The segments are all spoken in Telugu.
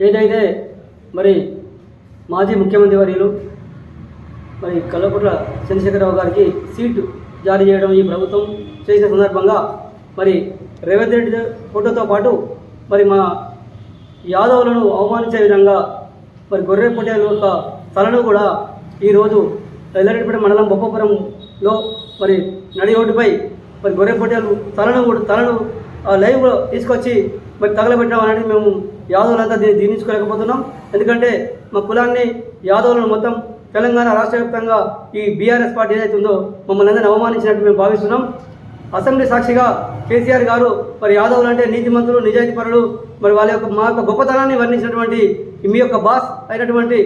ఏదైతే మరి మాజీ ముఖ్యమంత్రి వర్యులు మరి కల్లకుట్ల చంద్రశేఖరరావు గారికి సీటు జారీ చేయడం ఈ ప్రభుత్వం చేసిన సందర్భంగా మరి రేవంత్ రెడ్డి ఫోటోతో పాటు మరి మా యాదవులను అవమానించే విధంగా మరి గొర్రె యొక్క తలను కూడా ఈరోజు ఎల్లరెడ్డిపేట మండలం బొప్పపురంలో మరి నడి రోడ్డుపై మరి గొర్రె పొట్టేలు తలను కూడా తలను ఆ తీసుకొచ్చి మరి తగలబెట్టడం అనేది మేము యాదవులంతా దీన్ని దీనించుకోలేకపోతున్నాం ఎందుకంటే మా కులాన్ని యాదవులను మొత్తం తెలంగాణ రాష్ట్ర వ్యాప్తంగా ఈ బీఆర్ఎస్ పార్టీ ఏదైతే ఉందో మమ్మల్ని అందరినీ అవమానించినట్టు మేము భావిస్తున్నాం. అసెంబ్లీ సాక్షిగా కేసీఆర్ గారు మరి యాదవులు అంటే నీతిమంతులు నిజాయితీ పరులు మరి వాళ్ళ యొక్క మా యొక్క గొప్పతనాన్ని వర్ణించినటువంటి మీ యొక్క బాస్ అయినటువంటి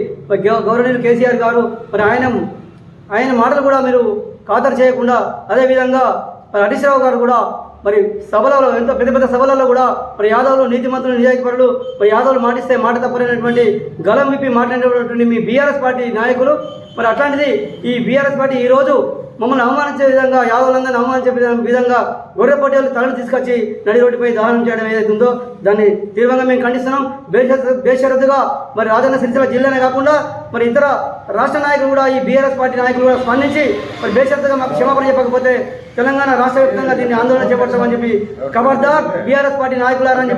గౌరవనీయులు కేసీఆర్ గారు మరి ఆయన ఆయన మాటలు కూడా మీరు ఖాతరు చేయకుండా అదేవిధంగా మరి హరీష్ రావు గారు కూడా మరి సభలలో ఎంతో పెద్ద పెద్ద సభలలో కూడా మరి యాదవులు నీతిమంతులు నిజాయితీ పరులు మరి యాదవులు మాటిస్తే మాట తప్పలేనటువంటి గలం విప్పి మాట్లాడినటువంటి మీ బీఆర్ఎస్ పార్టీ నాయకులు. మరి అట్లాంటిది ఈ బీఆర్ఎస్ పార్టీ ఈరోజు మమ్మల్ని అవమానించే విధంగా యాదవులందరినీ అవమానించే విధంగా- విధంగా గొర్రె పొట్టేలు తలను తీసుకొచ్చి నడి రోడ్డుపై దహనం చేయడం ఏదైతే ఉందో దాన్ని తీవ్రంగా మేము ఖండిస్తున్నాం. బేషరతు బేషరతుగా మరి రాజన్న సిరిసిల్ల జిల్లానే కాకుండా మరి ఇతర రాష్ట్ర నాయకులు కూడా ఈ బీఆర్ఎస్ పార్టీ నాయకులు కూడా స్పందించి మరి బేషరతుగా మాకు క్షమాపణ చెప్పకపోతే తెలంగాణ రాష్ట్ర వ్యాప్తంగా దీన్ని ఆందోళన చేపడతామని చెప్పి ఖబర్దార్ బీఆర్ఎస్ పార్టీ నాయకులారని చెప్పి